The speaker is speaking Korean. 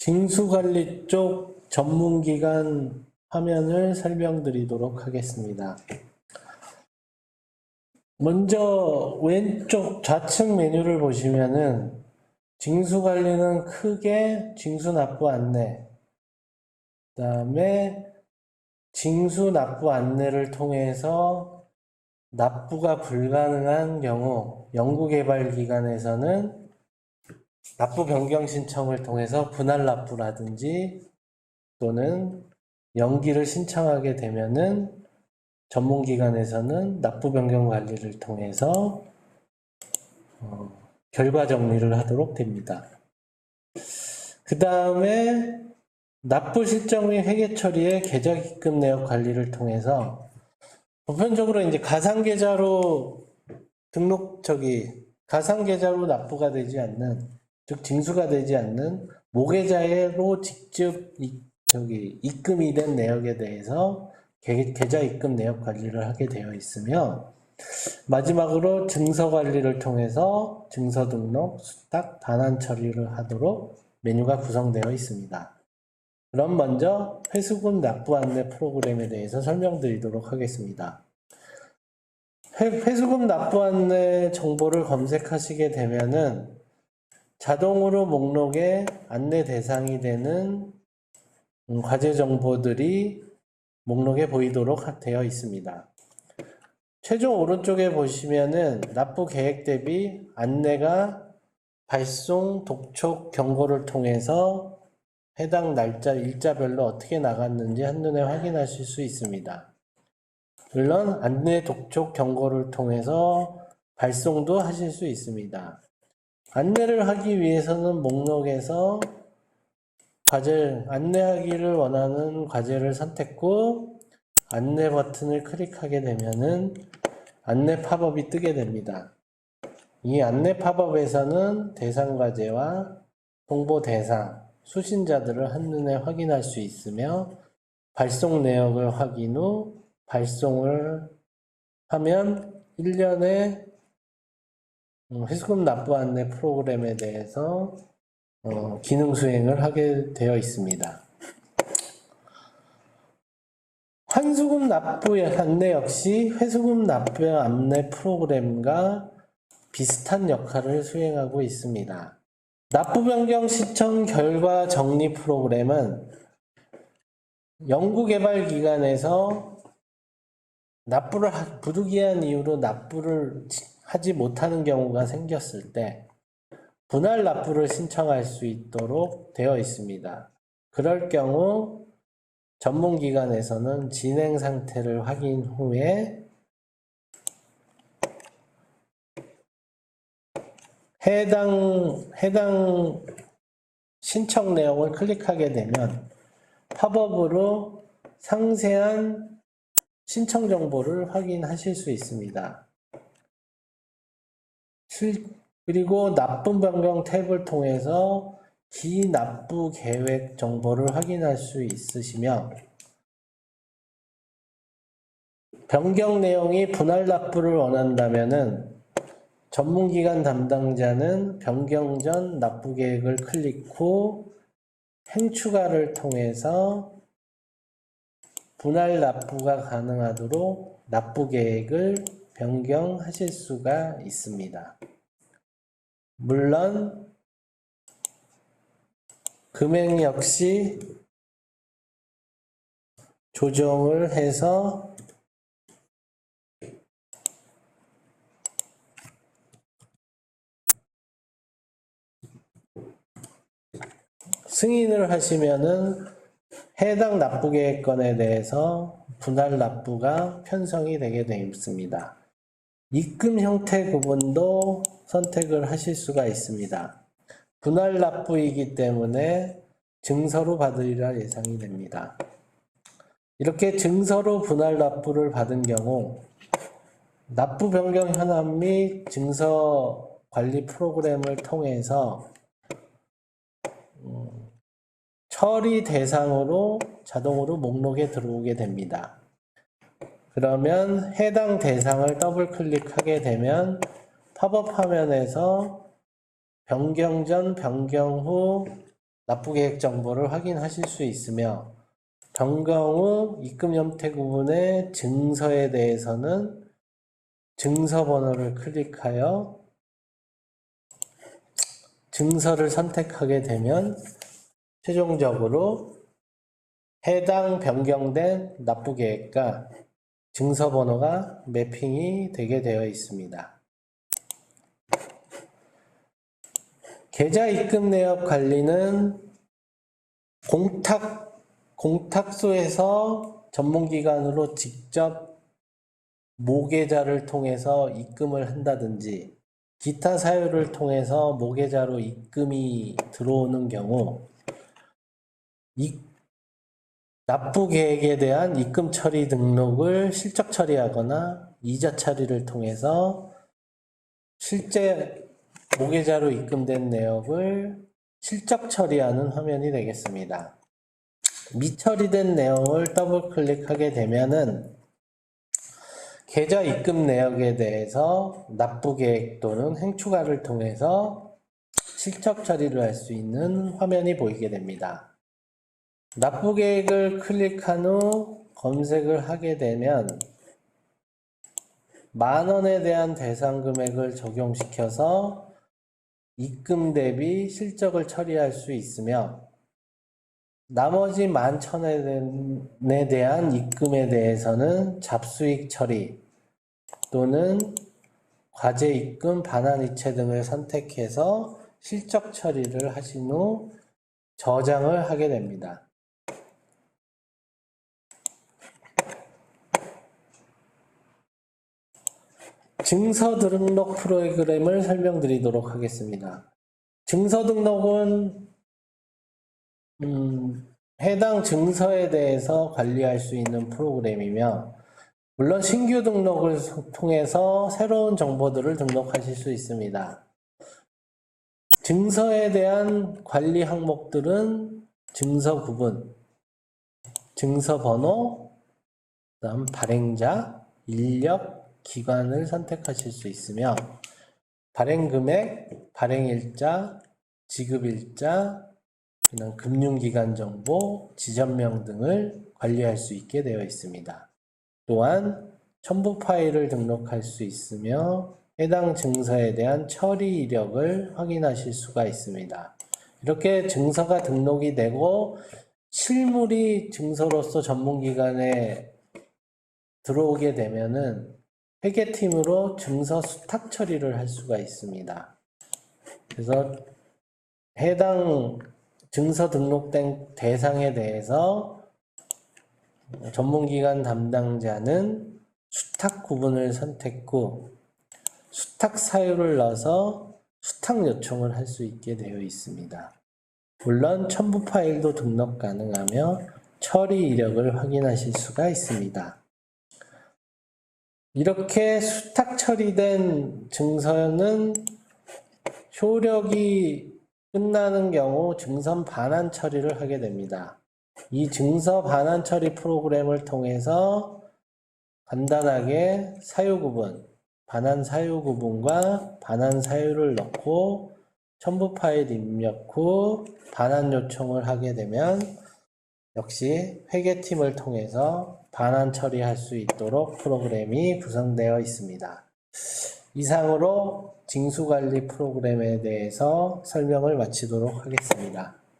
징수관리 쪽 전문기관 화면을 설명드리도록 하겠습니다. 먼저 왼쪽 좌측 메뉴를 보시면은 징수관리는 크게 징수납부 안내, 그 다음에 징수납부 안내를 통해서 납부가 불가능한 경우 연구개발기관에서는 납부 변경 신청을 통해서 분할 납부라든지 또는 연기를 신청하게 되면은 전문기관에서는 납부 변경 관리를 통해서 어, 결과 정리를 하도록 됩니다. 그 다음에 납부 실적 및 회계 처리의 계좌 기금 내역 관리를 통해서 보편적으로 이제 가상 계좌로 등록 저기 가상 계좌로 납부가 되지 않는 즉 징수가 되지 않는 모계좌로 직접 이, 저기 입금이 된 내역에 대해서 계, 계좌 입금 내역 관리를 하게 되어 있으며 마지막으로 증서 관리를 통해서 증서 등록, 수탁, 반환 처리를 하도록 메뉴가 구성되어 있습니다. 그럼 먼저 회수금 납부 안내 프로그램에 대해서 설명드리도록 하겠습니다. 회, 회수금 납부 안내 정보를 검색하시게 되면은 자동으로 목록에 안내 대상이 되는 음, 과제 정보들이 목록에 보이도록 되어 있습니다. 최종 오른쪽에 보시면은 납부 계획 대비 안내가 발송 독촉 경고를 통해서 해당 날짜 일자별로 어떻게 나갔는지 한눈에 확인하실 수 있습니다. 물론 안내 독촉 경고를 통해서 발송도 하실 수 있습니다. 안내를 하기 위해서는 목록에서 과제 안내하기를 원하는 과제를 선택 후 안내 버튼을 클릭하게 되면은 안내 팝업이 뜨게 됩니다. 이 안내 팝업에서는 대상 과제와 홍보 대상, 수신자들을 한눈에 확인할 수 있으며 발송 내역을 확인 후 발송을 하면 1년에 회수금 납부 안내 프로그램에 대해서 어, 기능 수행을 하게 되어 있습니다. 환수금 납부 안내 역시 회수금 납부 안내 프로그램과 비슷한 역할을 수행하고 있습니다. 납부 변경 신청 결과 정리 프로그램은 연구개발 기관에서 납부를 하- 부득이한 이유로 납부를 하지 못하는 경우가 생겼을 때 분할 납부를 신청할 수 있도록 되어 있습니다. 그럴 경우 전문기관에서는 진행 상태를 확인 후에 해당, 해당 신청 내용을 클릭하게 되면 팝업으로 상세한 신청 정보를 확인하실 수 있습니다. 실- 그리고 납부 변경 탭을 통해서 기납부 계획 정보를 확인할 수 있으시며 변경 내용이 분할 납부를 원한다면은 전문기관 담당자는 변경 전 납부 계획을 클릭 후 행추가를 통해서 분할 납부가 가능하도록 납부 계획을 변경하실 수가 있습니다. 물론 금액 역시 조정을 해서 승인을 하시면은 해당 납부 계획건에 대해서 분할 납부가 편성이 되게 되어 있습니다. 입금 형태 구분도 선택을 하실 수가 있습니다. 분할 납부이기 때문에 증서로 받으리라 예상이 됩니다. 이렇게 증서로 분할 납부를 받은 경우 납부 변경 현황 및 증서 관리 프로그램을 통해서 음, 처리 대상으로 자동으로 목록에 들어오게 됩니다. 그러면 해당 대상을 더블 클릭하게 되면 팝업 화면에서 변경 전, 변경 후 납부 계획 정보를 확인하실 수 있으며 변경 후 입금 형태 구분의 증서에 대해서는 증서 번호를 클릭하여 증서를 선택하게 되면 최종적으로 해당 변경된 납부 계획과 증서 번호가 매핑이 되게 되어 있습니다. 계좌 입금 내역 관리는 공탁, 공탁소에서 전문기관으로 직접 모계좌를 통해서 입금을 한다든지 기타 사유를 통해서 모계좌로 입금이 들어오는 경우 이 납부 계획에 대한 입금 처리 등록을 실적 처리하거나 이자 처리를 통해서 실제 모계좌로 입금된 내역을 실적 처리하는 화면이 되겠습니다. 미처리된 내용을 더블 클릭하게 되면은 계좌 입금 내역에 대해서 납부 계획 또는 행추가를 통해서 실적 처리를 할 수 있는 화면이 보이게 됩니다. 납부 계획을 클릭한 후 검색을 하게 되면 만 원에 대한 대상 금액을 적용시켜서 입금 대비 실적을 처리할 수 있으며 나머지 만천원에 대한 입금에 대해서는 잡수익 처리 또는 과제 입금 반환 이체 등을 선택해서 실적 처리를 하신 후 저장을 하게 됩니다. 증서 등록 프로그램을 설명드리도록 하겠습니다. 증서 등록은 음, 해당 증서에 대해서 관리할 수 있는 프로그램이며 물론 신규 등록을 통해서 새로운 정보들을 등록하실 수 있습니다. 증서에 대한 관리 항목들은 증서 구분, 증서 번호, 그다음 발행자, 인력, 기관을 선택하실 수 있으며 발행 금액, 발행 일자, 지급 일자, 그다음 금융기관 정보, 지점명 등을 관리할 수 있게 되어 있습니다. 또한 첨부 파일을 등록할 수 있으며 해당 증서에 대한 처리 이력을 확인하실 수가 있습니다. 이렇게 증서가 등록이 되고 실물이 증서로서 전문기관에 들어오게 되면은 회계팀으로 증서 수탁 처리를 할 수가 있습니다. 그래서 해당 증서 등록된 대상에 대해서 전문기관 담당자는 수탁 구분을 선택 후 수탁 사유를 넣어서 수탁 요청을 할 수 있게 되어 있습니다. 물론 첨부 파일도 등록 가능하며 처리 이력을 확인하실 수가 있습니다. 이렇게 수탁 처리된 증서는 효력이 끝나는 경우 증선 반환 처리를 하게 됩니다. 이 증서 반환 처리 프로그램을 통해서 간단하게 사유 구분, 반환 사유 구분과 반환 사유를 넣고 첨부 파일 입력 후 반환 요청을 하게 되면 역시 회계팀을 통해서 반환 처리할 수 있도록 프로그램이 구성되어 있습니다. 이상으로 징수관리 프로그램에 대해서 설명을 마치도록 하겠습니다.